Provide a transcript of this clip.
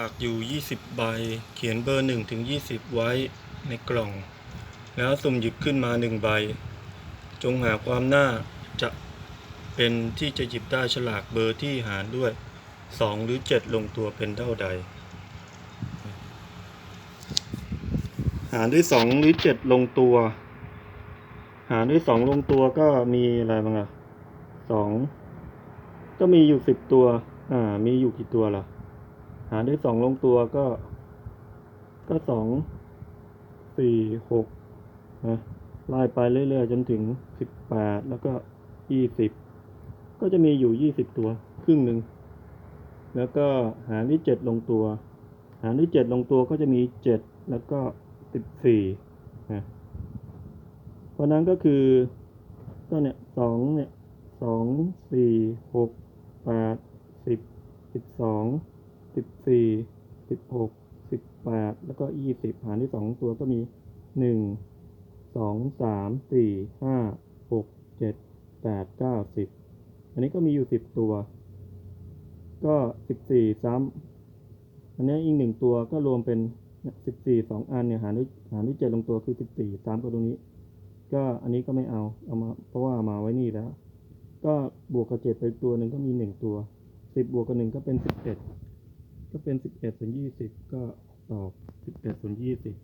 ฝากอยู่ 20 ใบ เขียนเบอร์ 1 ถึง 20 ไว้ในกล่อง แล้วสุ่มหยิบขึ้นมา 1 ใบ จงหาความน่าจะเป็นที่จะหยิบได้ฉลากเบอร์ที่หารด้วย 2 หรือ 7 ลงตัวเป็นเท่าใด หารด้วย 2 หรือ 7 ลงตัว หารด้วย 2 ลงตัวก็มีอะไรบ้างอะ2 ก็มีอยู่ 10 ตัว อ่า มีอยู่กี่ตัวล่ะ หารด้วยสองลงตัวก็ ก็สองสี่หกนะไล่ไปเรื่อยๆจนถึงสิบแปดแล้วก็ยี่สิบก็จะมีอยู่ยี่สิบตัว ครึ่งหนึ่ง แล้วก็หารด้วยเจ็ดลงตัว หารด้วยเจ็ดลงตัวก็จะมีเจ็ดแล้วก็สิบสี่นะเพราะนั้นก็คือก็เนี่ยสองเนี่ยสองสี่หกแปดสิบสิบสอง สิบสี่สิบหกสิบแปดแล้วก็ยี่สิบหารด้วยสองตัวก็มีหนึ่งสองสามสี่ห้าหกเจ็ดแปดเก้าสิบอันนี้ก็มีอยู่สิบตัว ก็สิบสี่ซ้ำอันนี้อีกหนึ่งตัวก็รวมเป็นสิบสี่สองอันเนี่ยหารด้วยหารด้วยเจ็ดลงตัวคือสิบสี่ซ้ำกับตรงนี้ ก็อันนี้ก็ไม่เอาเอามาเพราะว่าเอามาไว้นี่แล้ว ก็บวกกับเจ็ดไปตัวหนึ่งก็มีหนึ่งตัวสิบบวกกับหนึ่งก็เป็นสิบเอ็ด ถ้าเป็นสิบเอ็ดส่วนยี่สิบก็ตอบสิบเอ็ดส่วนยี่สิบ